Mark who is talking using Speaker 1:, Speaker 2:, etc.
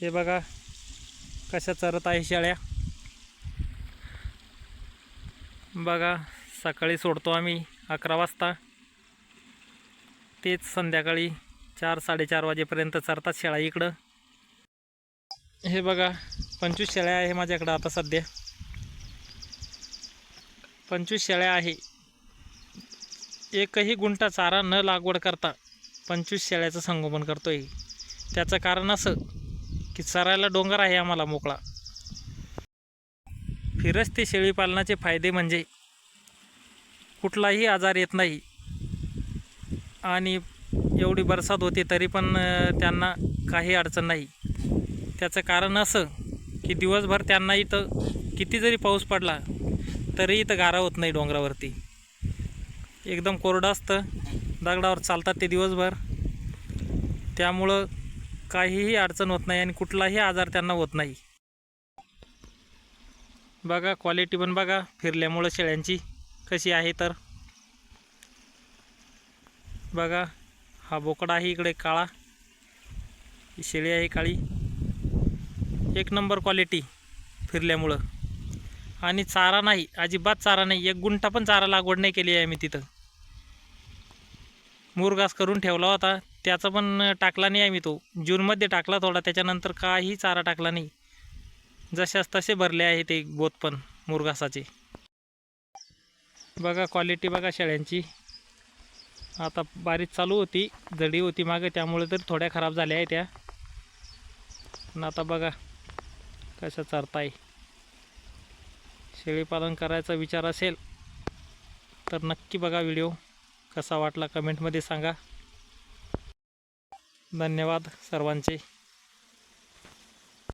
Speaker 1: हे बघा कशा चरत आहे शेळ्या. बघा सकाळी सोडतो आम्ही अकरा वाजता. तेच संध्याकाळी चार साडेचार वाजेपर्यंत चरतात शेळ्या इकडं. हे बघा पंचवीस शेळ्या आहे माझ्याकडं आता सध्या. पंचवीस शेळ्या आहे. एकही गुंठा चारा न लागवड करता पंचवीस शेळ्याचं संगोपन करतोय. त्याचं कारण असं की चरायला डोंगर आहे आम्हाला मोकळा. फिरस्ती शेळीपालनाचे फायदे म्हणजे कुठलाही आजार येत नाही. आणि एवढी बरसात होते तरी पण त्यांना काही अडचण नाही. त्याचं कारण असं की दिवसभर त्यांना इथं किती जरी पाऊस पडला तरी इथं गारा होत नाही डोंगरावरती. एकदम कोरडं असतं. दगडावर चालतात ते दिवसभर. त्यामुळं काहीही अडचण होत नाही आणि कुठलाही आजार त्यांना होत नाही. बघा क्वालिटी पण बघा फिरल्यामुळं शेळ्यांची कशी आहे तर. बघा हा बोकडा आहे इकडे काळा. ही शेळी आहे काळी. एक नंबर क्वालिटी फिरल्यामुळं. आणि चारा नाही अजिबात चारा नाही. एक गुंठा पण चारा लागवड नाही केली आहे मी तिथं. मुरगास करून ठेवला होता. त्याचा पण टाकला नाही आहे मी तो. जूनमध्ये टाकला थोडा त्याच्यानंतर काही चारा टाकला नाही. जशास तसे भरले आहे ते गोत पण मुरगासाचे बघा क्वालिटी बघा शेळ्यांची. आता बारीक चालू होती जडी होती मागे त्यामुळे तर थोड्या खराब झाल्या आहे त्या. पण आता बघा कशा चरताय. शेळीपालन करायचा विचार असेल तर नक्की बघा व्हिडिओ कसा वाटला कमेंटमध्ये सांगा. धन्यवाद सर्वांचे.